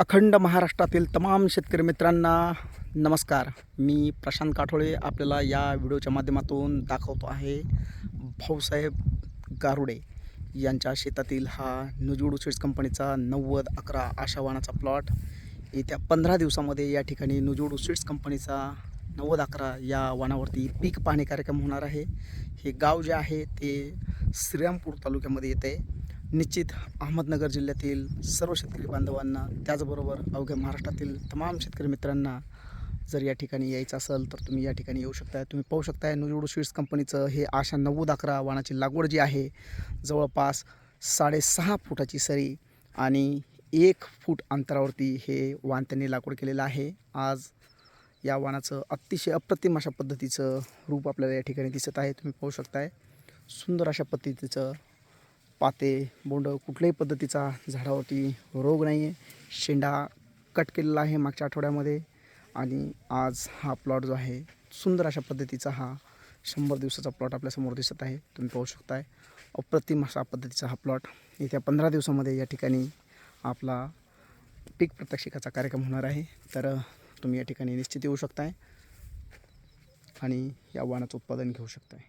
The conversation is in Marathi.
अखंड महाराष्ट्रातील तमाम शेतकरी मित्रांना नमस्कार. मी प्रशांत काठोळे आपल्याला या व्हिडिओच्या माध्यमातून दाखवतो आहे. भाऊसाहेब गारुडे यांच्या शेतातील हा नुजूड सीड्स कंपनीचा नव्वद अकरा आशावानाचा प्लॉट येत्या पंधरा दिवसामध्ये या ठिकाणी नुजूड सीड्स कंपनीचा नव्वद अकरा या वाणावरती पीक पाहणी कार्यक्रम होणार आहे. हे गाव जे आहे ते श्रीरामपूर तालुक्यामध्ये येते. निश्चित अहमदनगर जिल्ह्यातील सर्व शेतकरी बांधवांना त्याचबरोबर अवघ्या महाराष्ट्रातील तमाम शेतकरी मित्रांना जर या ठिकाणी यायचं असेल तर तुम्ही या ठिकाणी येऊ शकता तुम्ही पाहू शकताय नुजूड स्वीट्स कंपनीचं हे आशा नव्वद अकरा वाणाची लागवड जी आहे जवळपास साडेसहा फुटाची सरी आणि एक फूट अंतरावरती हे वाण त्यांनी लागवड केलेलं आहे. आज या वाणाचं अतिशय अप्रतिम अशा पद्धतीचं रूप आपल्याला या ठिकाणी दिसत आहे. तुम्ही पाहू शकताय. सुंदर अशा पद्धतीचं पाते बोंड कुठल्याही पद्धतीचा झाडावरती रोग नाही आहे शेंडा कट केलेला आहे मागच्या आठवड्यामध्ये आणि आज हा प्लॉट जो आहे सुंदर अशा पद्धतीचा हा शंभर दिवसाचा प्लॉट आपल्यासमोर दिसत आहे. तुम्ही पाहू शकताय. अप्रतिम अशा पद्धतीचा हा प्लॉट येत्या पंधरा दिवसामध्ये या ठिकाणी आपला पीक प्रत्यक्षिकाचा कार्यक्रम होणार आहे. तर तुम्ही या ठिकाणी निश्चित येऊ शकताय आणि या वाणाचं उत्पादन घेऊ शकताय.